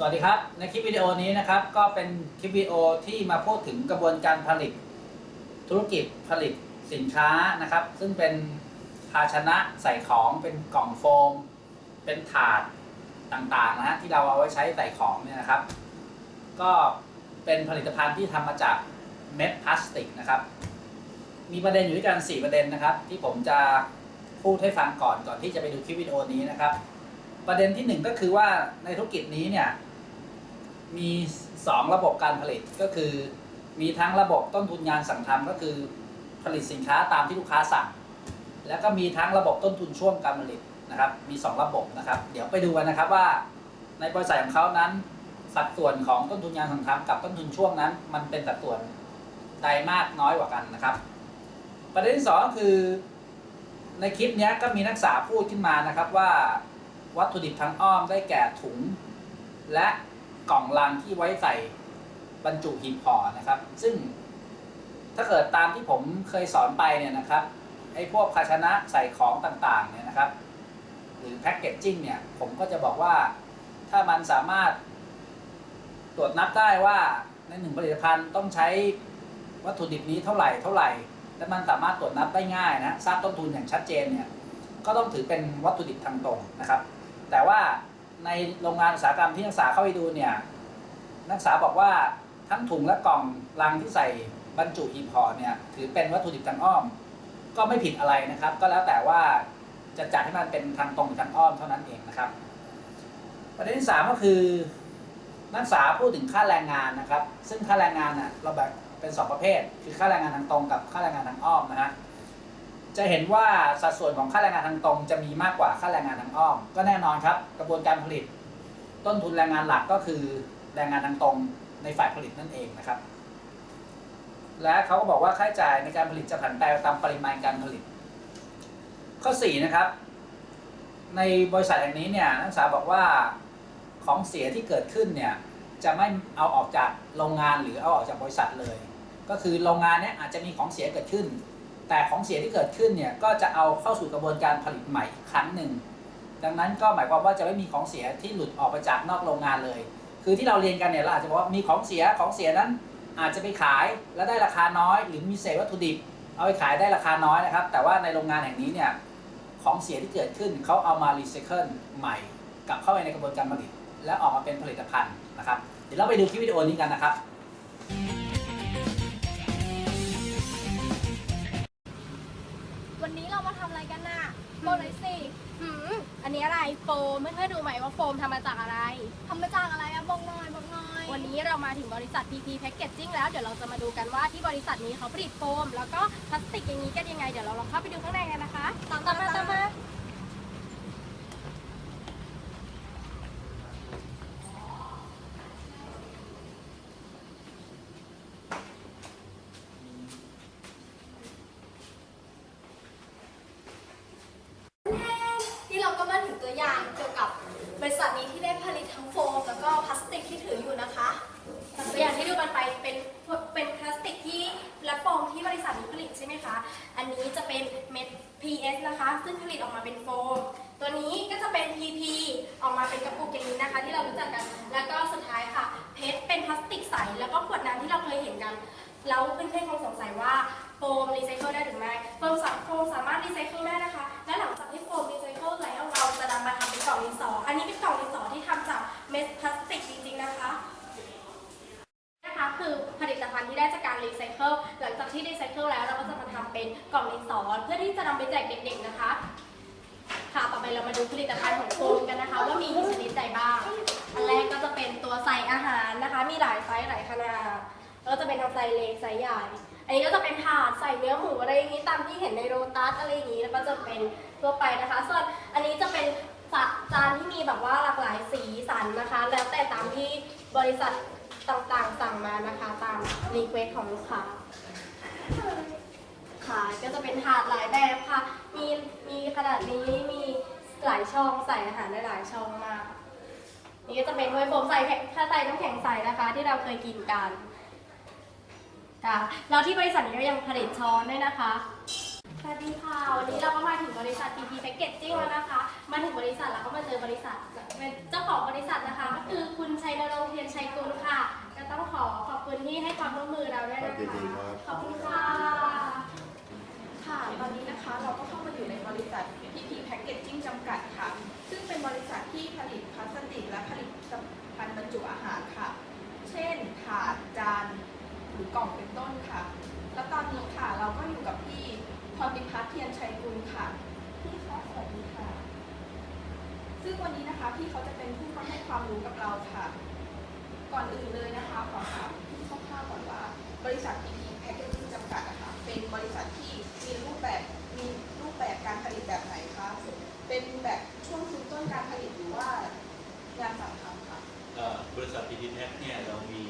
สวัสดีครับ ในคลิปวิดีโอนี้นะครับ ก็เป็นคลิปวิดีโอที่มาพูดถึงกระบวนการผลิต ธุรกิจผลิตสินค้านะครับ ซึ่งเป็นภาชนะใส่ของเป็นกล่องโฟม เป็นถาดต่างๆนะฮะที่เราเอาไว้ใช้ใส่ของเนี่ยนะครับ ก็เป็นผลิตภัณฑ์ที่ทำมาจากเม็ดพลาสติกนะครับ มีประเด็นอยู่ด้วยกัน 4 ประเด็นนะครับ ที่ผมจะพูดให้ฟังก่อนก่อนที่จะไปดูคลิปวิดีโอนี้นะครับ ประเด็นที่หนึ่งก็คือว่าในธุรกิจนี้เนี่ย มี 2 ระบบการผลิตก็คือ มีทั้งระบบต้นทุนงานสั่งทำก็คือผลิตสินค้าตามที่ลูกค้าสั่ง แล้วก็มีทั้งระบบต้นทุนช่วงการผลิตนะครับ มี 2 ระบบนะครับ เดี๋ยวไปดูกันนะครับว่าในบริษัทของเขานั้น สัดส่วนของต้นทุนงานสั่งทำกับต้นทุนช่วงนั้น มันเป็นสัดส่วนใดมากน้อยกว่ากันนะครับ ประเด็นที่สองก็คือ ในคลิปนี้ก็มีนักศึกษาพูดขึ้นมานะครับว่าวัตถุดิบทางอ้อมได้แก่ถุง และ กล่องลังที่ไว้ใส่บรรจุหีบห่อนะครับ ซึ่งถ้าเกิดตามที่ผมเคยสอนไปเนี่ยนะครับไอ้พวกภาชนะใส่ของต่างๆเนี่ยนะครับ หรือแพ็กเกจจิ้งเนี่ยผมก็จะบอกว่าถ้ามันสามารถตรวจนับได้ว่าในหนึ่งผลิตภัณฑ์ต้องใช้วัตถุดิบนี้เท่าไหร่เท่าไหร่ และมันสามารถตรวจนับได้ง่ายนะทราบต้นทุนอย่างชัดเจนเนี่ยก็ต้องถือเป็นวัตถุดิบทางตรงนะครับ แต่ว่า ในโรงงานอุตสาหกรรมที่นักศึกษาเข้าไปดูเนี่ยนักศึกษาบอกว่าทั้งถุงและกล่องลังที่ใส่บรรจุหีบห่อเนี่ยถือเป็นวัตถุดิบทางอ้อม ก็ไม่ผิดอะไรนะครับ ก็แล้วแต่ว่าจะจัดให้มันเป็นทางตรงหรือทางอ้อมเท่านั้นเองนะครับ ประเด็นที่สามก็คือ นักศึกษาพูดถึงค่าแรงงานนะครับ ซึ่งค่าแรงงานน่ะเราแบ่งเป็นสองประเภท คือค่าแรงงานทางตรงกับค่าแรงงานทางอ้อมนะฮะ จะเห็นว่าสัดส่วนของค่าแรงงานทางตรงจะมีมากกว่าค่าแรงงานทางอ้อม ก็แน่นอนครับ กระบวนการผลิต ต้นทุนแรงงานหลักก็คือแรงงานทางตรงในฝ่ายผลิตนั่นเองนะครับ และเขาก็บอกว่าค่าใช้จ่ายในการผลิตจะผันแปรตามปริมาณการผลิต ข้อ4นะครับ ในบริษัทแห่งนี้เนี่ยนักศึกษาบอกว่าของเสียที่เกิดขึ้นเนี่ยจะไม่เอาออกจากโรงงานหรือเอาออกจากบริษัทเลย ก็คือโรงงานเนี้ยอาจจะมีของเสียเกิดขึ้น แต่ของเสียที่เกิดขึ้นเนี่ยก็จะเอาเข้าสู่กระบวนการผลิตใหม่อีกครั้งหนึ่ง ดังนั้นก็หมายความว่าจะไม่มีของเสียที่หลุดออกไปจากนอกโรงงานเลย คือที่เราเรียนกันเนี่ยเราอาจจะบอกว่ามีของเสียของเสียนั้นอาจจะไปขายแล้วได้ราคาน้อย หรือมีเศษวัตถุดิบ เอาไปขายได้ราคาน้อยนะครับ แต่ว่าในโรงงานแห่งนี้เนี่ยของเสียที่เกิดขึ้นเขาเอามารีไซเคิลใหม่กลับเข้าไปในกระบวนการผลิต และออกมาเป็นผลิตภัณฑ์นะครับ เดี๋ยวเราไปดูคลิปวิดีโอนี้กันนะครับ อะไรกันน่ะบอกหน่อยสิหืมอันนี้อะไรโฟมเพื่อนๆดูไหมว่าโฟมทำมาจากอะไร ทำมาจากอะไรอะบอกหน่อยบอกหน่อยวันนี้เรามาถึงบริษัท PP Packaging แล้วเดี๋ยวเราจะมาดูกันว่าที่บริษัทนี้เขาผลิตโฟม แล้วก็พลาสติกอย่างนี้กันยังไง เดี๋ยวเราลองเข้าไปดูข้างในกันนะคะตามมาตามมาที่เราก็มาถึงตัวอย่างเกี่ยวกับบริษัทนี้ที่ได้ผลิตทั้งโฟม แล้วก็พลาสติกที่ถืออยู่นะคะ ตัวอย่างที่ดูกันไปเป็นเป็นพลาสติกที่และโฟมที่บริษัทนี้ผลิตใช่ไหมคะ อันนี้จะเป็นเม็ด PS นะคะ ซึ่งผลิตออกมาเป็นโฟม ตัวนี้ก็จะเป็น PP ออกมาเป็นกระปุกอย่างนี้นะคะ ที่เรารู้จักกัน แล้วก็สุดท้ายค่ะ เพชรเป็นพลาสติกใส แล้วก็ขวดน้ำที่เราเคยเห็นกัน แล้วเพื่อนๆคงสงสัยว่าโฟมรีไซเคิลได้หรือไม่โฟมสามโฟมสามารถรีไซเคิลได้นะคะ และหลังจากที่โฟมรีไซเคิลแล้วเราจะนำมาทำเป็นกล่องดินสออันนี้เป็นกล่องดินสอที่ทำจากเม็ดพลาสติกจริงๆนะคะนะคะคือผลิตภัณฑ์ที่ได้จากการรีไซเคิลหลังจากที่รีไซเคิลแล้วเราก็จะมาทำเป็นกล่องดินสอเพื่อที่จะนำไปแจกเด็กๆนะคะ ค่ะต่อไปเรามาดูผลิตภัณฑ์ของโฟมกันนะคะ ว่ามีกี่ชนิดใดบ้างอันแรกก็จะเป็นตัวใส่อาหารนะคะ มีหลายไซส์หลายขนาด ก็จะเป็นทั้งไซส์เล็กไซส์ใหญ่ อันนี้ก็จะเป็นถาดใส่เนื้อหมูอะไรอย่างนี้ตามที่เห็นในโรตัสอะไรอย่างนี้แล้วก็จะเป็นทั่วไปนะคะ ส่วนอันนี้จะเป็นจานที่มีแบบว่าหลากหลายสีสันนะคะ แล้วแต่ตามที่บริษัทต่างๆ สั่งมานะคะ ตามรีเควสของลูกค้าค่ะก็จะเป็นถาดหลายแบบค่ะ มีมีขนาดนี้มีหลายช่องใส่อาหารได้หลายช่องมาก นี่ก็จะเป็นถ้วยโฟมใส่ถ้าใส่น้ำแข็งใสนะคะ ที่เราเคยกินกัน ค่ะแล้วที่บริษัทนี้ก็ยังผลิตช้อนด้วยนะคะ สวัสดีค่ะ วันนี้เราก็มาถึงบริษัท PP Packaging แล้วนะคะ มาถึงบริษัทเราก็มาเจอบริษัทเป็นเจ้าของบริษัทนะคะ ก็คือคุณชัยนรงเทียนชัยกุลค่ะ ก็ต้องขอขอบคุณที่ให้ความร่วมมือเราด้วยนะคะ ขอบคุณค่ะ ค่ะตอนนี้นะคะเราก็เข้ามาอยู่ในบริษัท PP Packaging จำกัดค่ะ ซึ่งเป็นบริษัทที่ผลิตพลาสติกและผลิตภัณฑ์บรรจุอาหารค่ะ เช่นถาดจานหรือกล่องเป็น พรพิพัฒน์เทียนชัยกุลค่ะ พี่คะสวัสดีค่ะ ซึ่งวันนี้นะคะพี่เขาจะเป็นผู้มาให้ความรู้กับเราค่ะ ก่อนอื่นเลยนะคะขอถามพี่คร่าวๆก่อนว่า บริษัท PP Packaging จำกัดนะคะเป็นบริษัทที่มีรูปแบบมีรูปแบบการผลิตแบบไหนคะเป็นแบบช่วงซื้อต้นการผลิตหรือว่างานสั่งทำคะ เอ่อบริษัท p ี t แท็กเนี่ยเรามี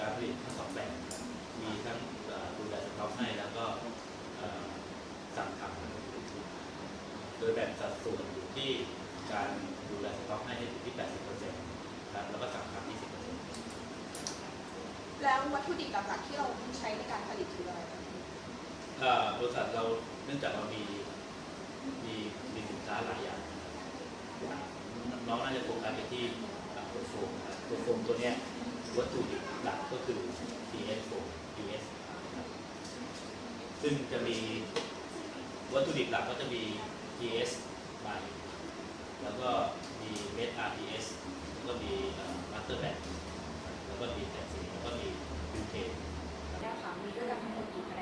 การผลิตทั้งสองแบบครับมีทั้งเอ่อดูแลสต็อกให้แล้วก็เอ่อสั่งทำโดยแบ่งสัดส่วนอยู่ที่การดูแลสต็อกให้อยู่ที่ 80%ครับแล้วก็สั่งทำ20%แล้ววัตถุดิบหลักๆที่เราใช้ในการผลิตคืออะไรคะ เัทเราเนื่องจากเรามีมีมีสินค้าหลายอย่างน้องน่าจะโฟกัสไปที่ตัวโฟมนะตัวโฟมตัวเนี้ยวัตถุดิบหลักก็คือ PS โฟม PS ซึ่งจะมีวัตถุดิบหลักก็จะมี PS ใบแล้วก็มีเม็ด RPS แล้วก็มีมาสเตอร์แบแล้วก็มีแผ่นสีแล้วก็มีบิวเทนเนี่ยค่ะมีด้วยกันทั้งหมดกี่แผนกคะอ่า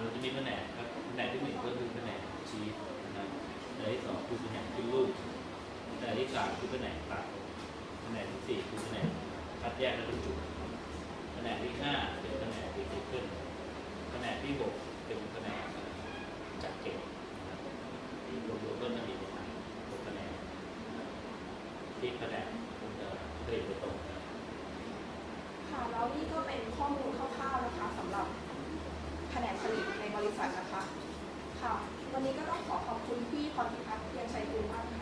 เราจะมีแผนกครับแผนกที่หนึ่งก็คือแผนกชีสนะครับแผนกที่สองคือแผนกขึ้นรูปแผนกที่สามคือแผนกตัดแผนกที่สี่คือแผนกคัดแยกและบรรจุแผนกที่ห้าเป็นแผนกรีไซเคิลแผนกที่หกเป็นแผนกจัดเก็บนะครับรวมๆก็จะมีประมาณหกแผนกที่แผนกคงจะผลิตโดยตรงนะครับ ค่ะแล้วนี่ก็เป็นข้อมูลคร่าวๆนะคะสำหรับแผนกผลิตในบริษัทนะคะ ค่ะ วันนี้ก็ต้องขอขอบคุณพี่พรพิพัฒน์เพียนชัยกุลมากค่ะ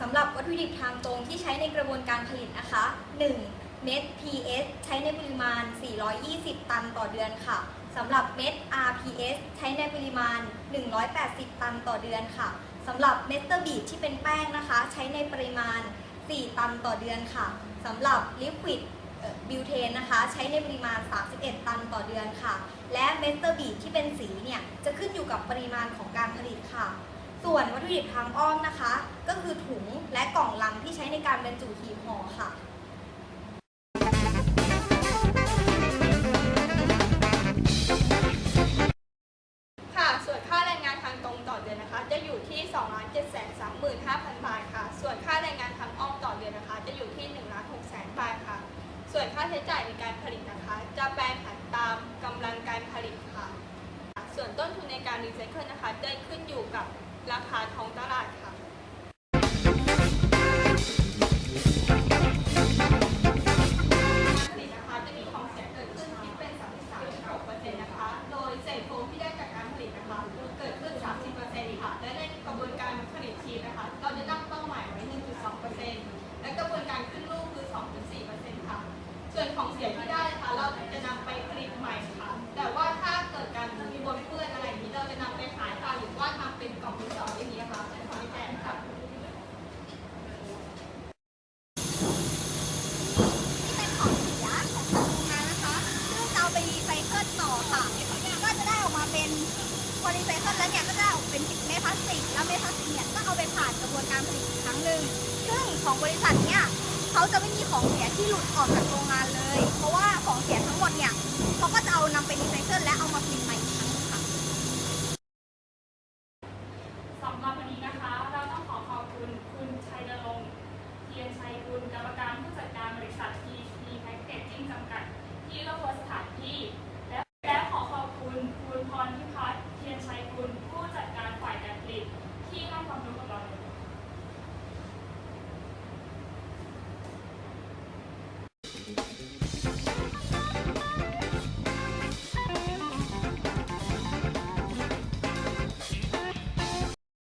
สำหรับวัตถุดิบทางตรงที่ใช้ในกระบวนการผลิตนะคะ 1. เม็ด PS ใช้ในปริมาณ 420 ตันต่อเดือนค่ะสำหรับเม็ด RPS ใช้ในปริมาณ 180 ตันต่อเดือนค่ะสำหรับเมสเตอร์บีที่เป็นแป้งนะคะ ใช้ในปริมาณ 4 ตันต่อเดือนค่ะสำหรับลิควิดบิวเทนนะคะ ใช้ในปริมาณ 31 ตันต่อเดือนค่ะ และเมสเตอร์บีที่เป็นสีเนี่ย จะขึ้นอยู่กับปริมาณของการผลิตค่ะ ส่วนวัตถุดิบทางอ้อมนะคะ ก็คือถุงและกล่องลังที่ใช้ในการบรรจุหีบห่อค่ะ ราคาทองาสติก แล้วเมทัลสติกเนี่ยก็เอาไปผ่านกระบวนการผลิตอีกครั้งหนึ่งซึ่งของบริษัทเนี่ยเขาจะไม่มีของเสียที่หลุดออกจากโรงงานเลย เพราะว่าของเสียทั้งหมดเนี่ยเขาก็จะเอานำไปรีไซเคิลและเอามาผลิตใหม่อีกครั้งค่ะสำหรับวันนี้นะคะ เราต้องขอขอบคุณคุณชัยนรงค์เทียนชัยคุณกรรมการผู้จัดการบริษัท TP Packaging จำกัด ที่เลือกสถานที่